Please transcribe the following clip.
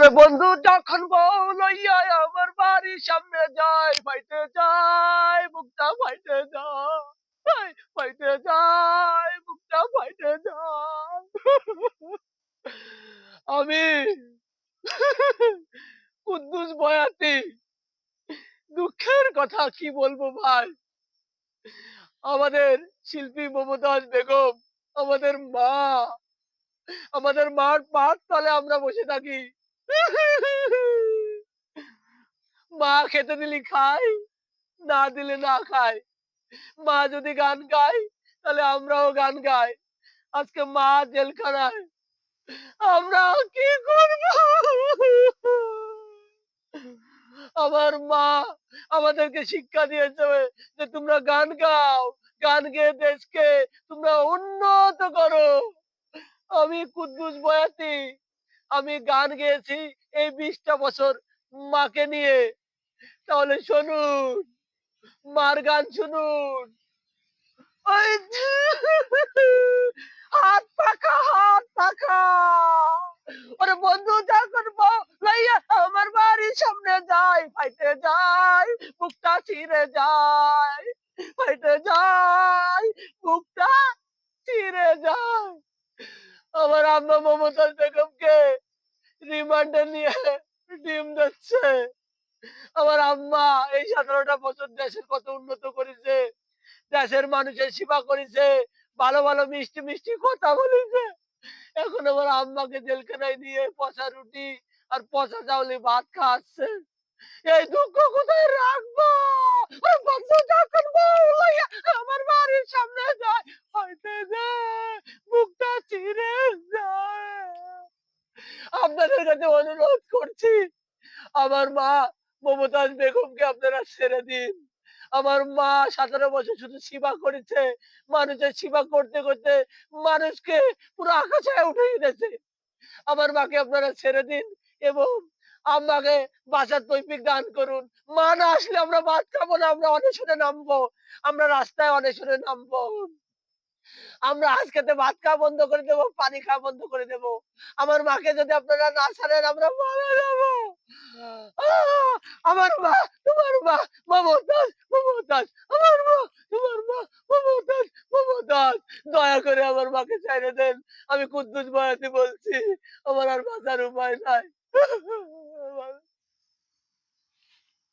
ওরে বন্ধু যখন বউ আমার বাড়ির সামনে যায় ফাইতে যায় বুকটা ফাইতে যায় ফাইতে যায় বুকটা ফাইতে যায়। আমি কুদ্দুস বয়াতি, দুঃখের কথা কি বলব ভাই? আমাদের শিল্পী মমতাজ বেগম, আমাদের মা, আমাদের মার পার তলে আমরা বসে থাকি। মা খেতে দিলি খাই, না দিলে না খাই। মা যদি গান গায়, তাহলে আমরাও গান গাই। আজকে মা জেলখানায়, আমরা কি করব? আমার মা আমাদেরকে শিক্ষা দিয়েছে যে তোমরা গান গাও, গান গেয়ে দেশকে তোমরা উন্নত করো। আমি কুদ্দুস বয়াতি আমি গান গেয়েছি এই বিশটা বছর মাকে নিয়ে। তাহলে শুনুন, মার গান শুনুন। হাত পাখা হাত পাখা। ওরে বন্ধু, যখন লইয়া আমার বাড়ির সামনে যায় ফাইতে যায়, বুকটা ছিঁড়ে যায় ফাইতে যায়, বুকটা ছিঁড়ে যায়। আমার আম্মা মমতাজ বেগমকে রিমান্ডে নিয়ে ডিম দিচ্ছে। আমার আম্মা এই সতেরোটা বছর দেশের কত উন্নত করেছে, দেশের মানুষের সেবা করেছে, ভালো ভালো মিষ্টি মিষ্টি কথা বলেছে। এখন আমার আম্মাকে জেলখানায় দিয়ে পচা রুটি আর পচা চাউলে ভাত খাওয়াচ্ছে। এই দুঃখ কোথায় রাখব ওই বন্ধু যখন বউ লইয়া আমার বাড়ির সামনে যায় হয়তো যায় বুকটা চিরে যায় আপনাদের কাছে অনুরোধ করছি, আমার মা মমতাজ বেগমকে আপনারা ছেড়ে দিন। আমার মা সতেরো বছর শুধু সেবা করেছে, মানুষের সেবা করতে করতে মানুষকে পুরো আকাশে উঠে গেছে আমার মাকে আপনারা ছেড়ে দিন এবং আমাকে বাঁচার তৈপিক দান করুন। মা না আসলে আমরা ভাত খাব না, আমরা অনেশনে নামবো। আমরা রাস্তায় অনেশনে নামবো। আমরা আজকেতে ভাত খাওয়া বন্ধ করে দেবো, পানি খাওয়া বন্ধ করে দেবো। আমার মাকে যদি আপনারা না ছাড়েন, আমরা মারা যাব। আমার মা, তোমার মা, মমতাজ মমতাজ, আমার মা, তোমার মা, মমতাজ মমতাজ। দয়া করে আমার মাকে ছেড়ে দেন। আমি কুদ্দুস বয়াতি বলছি, আমার আর বাঁচার উপায় নাই।